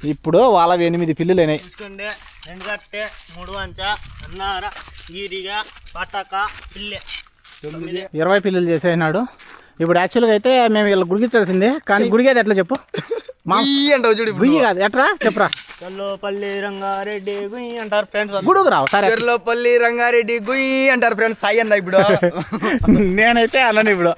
ఇప్పుడు వాళ్ళవి ఎనిమిది పిల్లులు అయినాయి చూసుకోండి. రెండు కట్టే మూడు వంచ అన్నార ఈరిగా పటాక పిల్లె. తొమ్మిది. ఇరవై పిల్లులు చేసేసినాడు. ఇప్పుడు యాక్చువల్గా అయితే మేము వీళ్ళు గుడిగించాల్సిందే కానీ గుడిగేది ఎట్లా చెప్పు? అంటావు చూడు గుయ్యి కాదు ఎట్రా? చెప్పరా. చల్లోపల్లి రంగారెడ్డి గుయ్యి అంటారు ఫ్రెండ్స్ గుడుకు రావు? సరే. రంగారెడ్డి గుయ్యి అంటారు ఫ్రెండ్స్ సాయి అన్న ఇప్పుడు. నేనైతే అన్నాను ఇప్పుడు.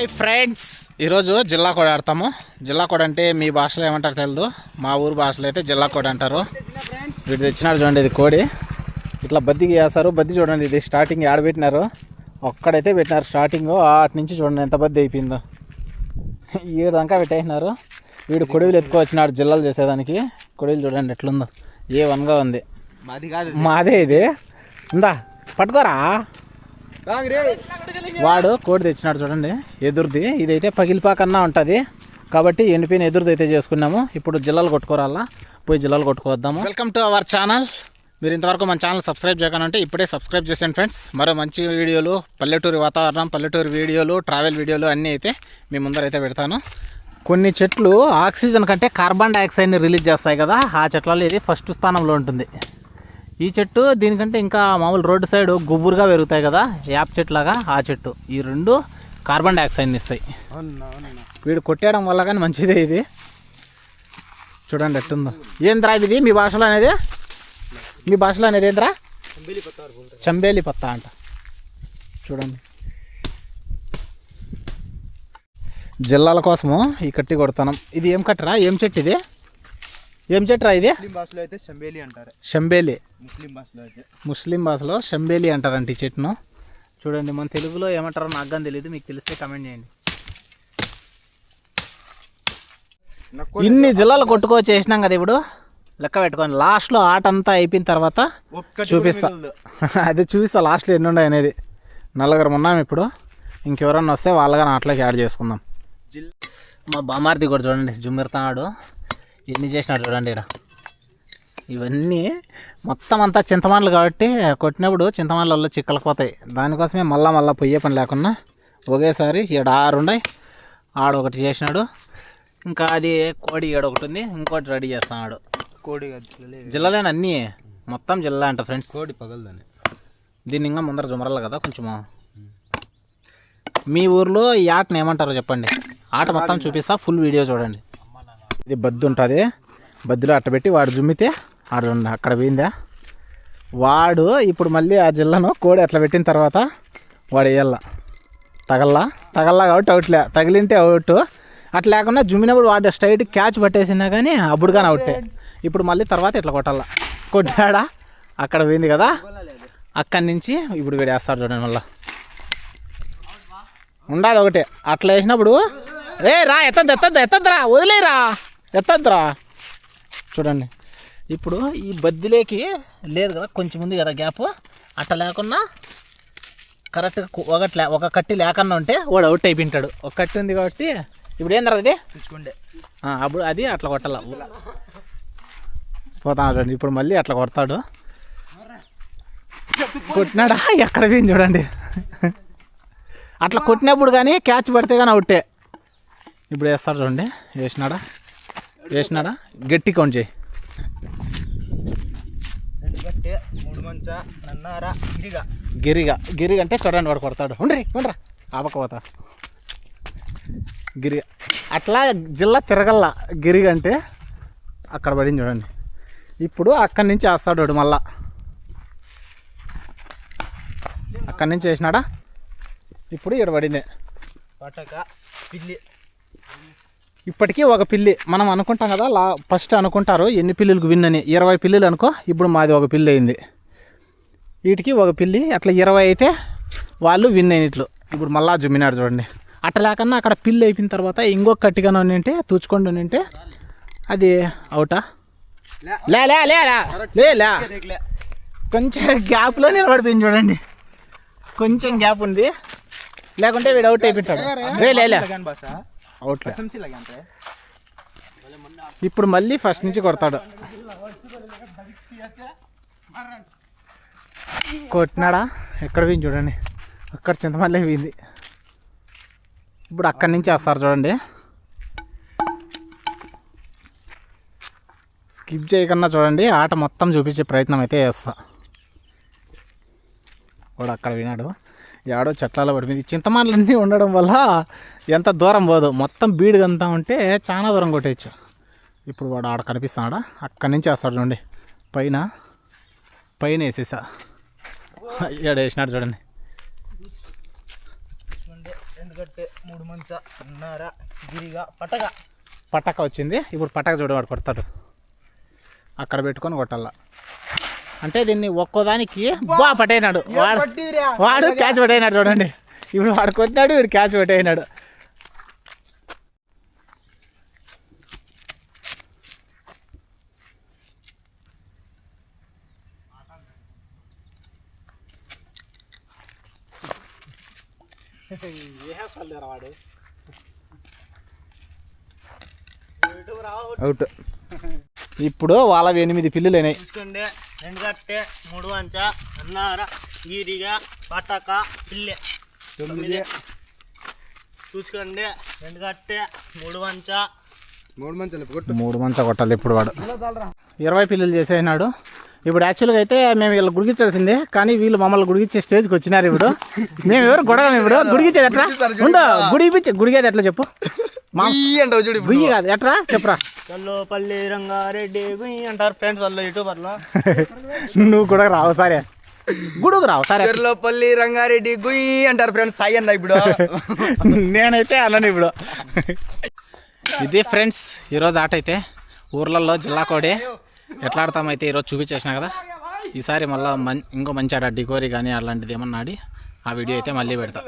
Hi friends. ఈరోజు జిల్లా కోడ్ ఆడతాము. జిల్లా కోడ్ అంటే మీ భాషలో ఏమంటారు తెలియదు మా ఊరు భాషలో అయితే జిల్లా కోడ్ అంటారు. వీటి తెచ్చినారు చూడండి ఇది కోడి. ఇట్లా బద్దికి వేస్తారు బద్ది చూడండి ఇది స్టార్టింగ్ ఆడ పెట్టినారు. ఒక్కడైతే పెట్టినారు స్టార్టింగ్. అటు నుంచి చూడండి ఎంత బద్ది అయిపోయిందో. ఈడు దాకా పెట్టేసినారు. వీడు కొడువులు ఎత్తుకొచ్చినాడు జిల్లాలు చేసేదానికి. కొడువులు చూడండి ఎట్లుందో. ఏ వన్గా ఉంది. మాది కాదు మాదే ఇది. ఉందా? పట్టుకోరా. వాడు కోడి తెచ్చినాడు చూడండి ఎదురుది. ఇదైతే పగిలిపాకన్నా ఉంటుంది. కాబట్టి ఎండిపోయిన ఎదురుది అయితే చేసుకున్నాము. ఇప్పుడు జిల్లాలు కొట్టుకోరాలా? పోయి జిల్లాలు కొట్టుకోవద్దాము. వెల్కమ్ టు అవర్ ఛానల్ మీరు ఇంతవరకు మన ఛానల్ సబ్స్క్రైబ్ చేయకనంటే ఇప్పుడే సబ్స్క్రైబ్ చేసాను ఫ్రెండ్స్ మరో మంచి వీడియోలు పల్లెటూరి వాతావరణం పల్లెటూరి వీడియోలు ట్రావెల్ వీడియోలు అన్నీ అయితే మీ ముందర అయితే పెడతాను. కొన్ని చెట్లు ఆక్సిజన్ కంటే కార్బన్ డైఆక్సైడ్ని రిలీజ్ చేస్తాయి కదా. ఆ చెట్లలో ఇది ఫస్ట్ స్థానంలో ఉంటుంది. ఈ చెట్టు దీనికంటే ఇంకా మామూలు రోడ్డు సైడ్ గుబురుగా పెరుగుతాయి కదా యాప్ చెట్లాగా ఆ చెట్టు. ఈ రెండు కార్బన్ డైఆక్సైడ్ని ఇస్తాయి. వీడు కొట్టేయడం వల్ల కానీ మంచిదే ఇది. చూడండి ఎట్టుందో. ఏంద్రా ఇది? మీ భాషలో అనేది? మీ భాషలో అనేది ఏంద్రా? చంబేలి పత్తా అంట. చూడండి. జిల్లాల కోసము ఈ కట్టి కొడతాం ఇది ఏం కట్టరా? ఏం చెట్టు ఇది? ఏం చెట్టురా ఇది? ముస్లిం భాషలో అయితే శంబేలి అంటారు. షంబేలి ముస్లిం భాషలో అయితే. ముస్లిం భాషలో షంబేలి అంటారంట ఈ చెట్టును. చూడండి మన తెలుగులో ఏమంటారో నాకు కానీ తెలియదు మీకు తెలిస్తే కమెంట్ చేయండి. ఇన్ని జిల్లాలు కొట్టుకో చేసినాం కదా ఇప్పుడు? లెక్క పెట్టుకోండి. లాస్ట్లో ఆట అంతా అయిపోయిన తర్వాత చూపిస్తా. అది చూపిస్తా లాస్ట్లో ఎన్ని ఉన్నాయి అనేది నలుగురు ఉన్నాం ఇప్పుడు. ఇంకెవరన్నా వస్తే వాళ్ళగా ఆటలోకి యాడ్ చేసుకుందాం. మా బామార్ది కూడా చూడండి జుమ్మిరుతున్నాడు ఎన్ని చేసినాడు చూడండి ఇక్కడ ఇవన్నీ మొత్తం అంతా చింతమానులు కాబట్టి కొట్టినప్పుడు చింతమానులలో చిక్కలపోతాయి. దానికోసమే మళ్ళా మళ్ళీ పొయ్యే పని లేకుండా ఒకేసారి ఈడ ఆరు ఉన్నాయి. ఆడ ఒకటి చేసినాడు. ఇంకా అది కోడి ఈడ ఒకటి ఉంది. ఇంకోటి రెడీ చేస్తున్నాడు. కోడి. జిల్లాలేని అన్నీ మొత్తం జిల్లా అంట ఫ్రెండ్స్. కోడి పగలదని. దీన్ని ఇంకా ముందర జుమరాలి కదా కొంచెము మీ ఊర్లో ఈ ఆటను ఏమంటారో చెప్పండి. ఆట మొత్తం చూపిస్తా ఫుల్ వీడియో చూడండి. ఇది బద్దు ఉంటుంది. బద్దులో అట్ట పెట్టి వాడు జుమ్మితే ఆడు అక్కడ పోయిందా? వాడు ఇప్పుడు మళ్ళీ ఆ జిల్లాను కోడి అట్లా పెట్టిన తర్వాత వాడు వేయాల తగల్లా? తగల్లా కాబట్టి అవుట్లే. తగిలింటే అవుట్. అట్లా లేకుండా జుమ్మినప్పుడు వాడు స్ట్రైట్ క్యాచ్ పట్టేసినా కానీ అప్పుడు కానీ అవుటే. ఇప్పుడు మళ్ళీ తర్వాత ఇట్లా కొట్టాల. కొట్టాడా? అక్కడ పోయింది కదా. అక్కడి నుంచి ఇప్పుడు వీడు వేస్తాడు చూడండి మళ్ళీ. ఉండదు ఒకటే. అట్లా వేసినప్పుడు ఏ రా ఎత్తద్దు ఎత్తద్దు ఎత్తద్దురా వదిలేరా? ఎత్తద్దురా చూడండి. ఇప్పుడు ఈ బద్దిలేకి లేదు కదా కొంచెం ఉంది కదా గ్యాప్. అట్లా లేకుండా కరెక్ట్గా ఒకటి లే- ఒక కట్టి లేకుండా ఉంటే వాడు అవుట్ అయిపోయింటాడు. ఒక కట్టి ఉంది కాబట్టి ఇప్పుడు ఏం ఇది తెచ్చుకోండి అప్పుడు అది అట్లా కొట్టాల. పోతా చూడండి ఇప్పుడు మళ్ళీ అట్లా కొడతాడు. కొట్టినాడా? ఎక్కడ పోయింది చూడండి. అట్లా కొట్టినప్పుడు కానీ క్యాచ్ పడితే కానీ అవుటే. ఇప్పుడు వేస్తాడు చూడండి వేసినాడా? వేసినాడా గట్టి కౌంట్ చేయి. గట్టే మూడు మంచ నన్నార ఇదిగా గిరిగా. గిరిగా అంటే చూడండి వాడు కొడతాడు. ఉండ్రి ఉండ్రా ఆపకపోతా గిరిగా. అట్లా జిల్లా తిరగల్ల గిరిగా అంటే అక్కడ పడింది చూడండి. ఇప్పుడు అక్కడి నుంచి వేస్తాడు వాడు మళ్ళా. అక్కడి నుంచి వేసినాడా? ఇప్పుడు ఇక్కడ పడింది. పటక పిల్లి. ఇప్పటికీ ఒక పిల్లి. మనం అనుకుంటాం కదా లా ఫస్ట్ అనుకుంటారు ఎన్ని పిల్లులకు విన్ అని. ఇరవై పిల్లులు అనుకో ఇప్పుడు మాది ఒక పిల్లి అయింది. వీటికి ఒక పిల్లి అట్లా ఇరవై అయితే వాళ్ళు విన్ అయినట్లు. ఇప్పుడు మళ్ళా జుమ్మినాడు చూడండి. అట్లా లేకన్నా అక్కడ పిల్లి అయిపోయిన తర్వాత ఇంకొక కట్టిగా ఉంటే తూచుకొని ఉంటే అది అవుటా? లే. లే లే లే లే. కొంచెం గ్యాప్లో నిలబడిపోయింది చూడండి. కొంచెం గ్యాప్ ఉంది. లేకుంటే వీడు అవుట్ అయిపోతాడు. లే లే. ఇప్పుడు మళ్ళీ ఫస్ట్ నుంచి కొడతాడు. కొట్టినాడా? ఎక్కడ పోయింది చూడండి. అక్కడ చింతమల్లే పోయింది. ఇప్పుడు అక్కడి నుంచి వేస్తారు చూడండి. స్కిప్ చేయకుండా చూడండి. ఆట మొత్తం చూపించే ప్రయత్నం అయితే చేస్తా. వాడు అక్కడ వినాడు. యాడో చెట్లలో పడి మీద చింతమాన్లన్నీ ఉండడం వల్ల ఎంత దూరం పోదు. మొత్తం బీడు అంతా ఉంటే చాలా దూరం కొట్టేయచ్చు. ఇప్పుడు వాడు ఆడ కనిపిస్తున్నాడా? అక్కడి నుంచి వేస్తాడు చూడండి. పైన పైన వేసేసా. ఇక్కడ వేసినాడు చూడండి. చూడండి రెండు కట్టే మూడు మంచ నన్నర గిరిగా పట్టక పటాక వచ్చింది. ఇప్పుడు పటాక చూడు వాడు కొడతాడు. అక్కడ పెట్టుకొని కొట్టాల. అంటే దీన్ని ఒక్కోదానికి బా పట్టేనాడు వాడు వాడు క్యాచ్ పట్టేనాడు చూడండి. ఇప్పుడు వాడు కొట్టినాడు వీడు క్యాచ్ పట్టేనాడు వాడు? అవుట్. ఇప్పుడు వాళ్ళవి ఎనిమిది పిల్లులు అయినాయి. రెండు కట్టే మూడు అంచ అన్నార ఈరిగా పటక పిల్లె. తొమ్మిది. చూసుకోండి రెండు కట్టే మూడు వంచ మూడు మంచాలు కొట్టు. మూడు మంచం కొట్టాలి ఇప్పుడు వాడు. ఇరవై పిల్లలు చేసేసినాడు. ఇప్పుడు యాక్చువల్గా అయితే మేము వీళ్ళు గుడికిచ్చాల్సిందే కానీ వీళ్ళు మమ్మల్ని గుడికిచ్చే స్టేజ్కి వచ్చినారు ఇప్పుడు. మేము ఎవరు గొడవ ఇప్పుడు గుడికిచ్చేది ఎట్లా? ఉండు గుడిపించి గుడికేది ఎట్లా చెప్పు? అంటావు చూడు గుయ్యి కాదు. ఎట్రా? చెప్పరా. చల్లోపల్లి రంగారెడ్డి గుయ్యి అంటారు ఫ్రెండ్స్ వాళ్ళు యూట్యూబర్లో. నువ్వు కూడా రావు సరే. గుడుకు రావు సరే. చెర్లోపల్లి రంగారెడ్డి గుయ్ అంటారు ఫ్రెండ్స్ సాయి అన్న ఇప్పుడు. నేనైతే అన్నాను ఇప్పుడు. ఇది ఫ్రెండ్స్ ఈరోజు ఆట అయితే. ఊర్లలో జిల్లా కోడి. ఎట్లా ఆడతామైతే ఈరోజు చూపించేసిన కదా. ఈసారి మళ్ళీ మం ఇంకో మంచి ఆట డికోరీ కానీ అలాంటిది ఏమన్నా ఆడి ఆ వీడియో అయితే మళ్ళీ పెడతా.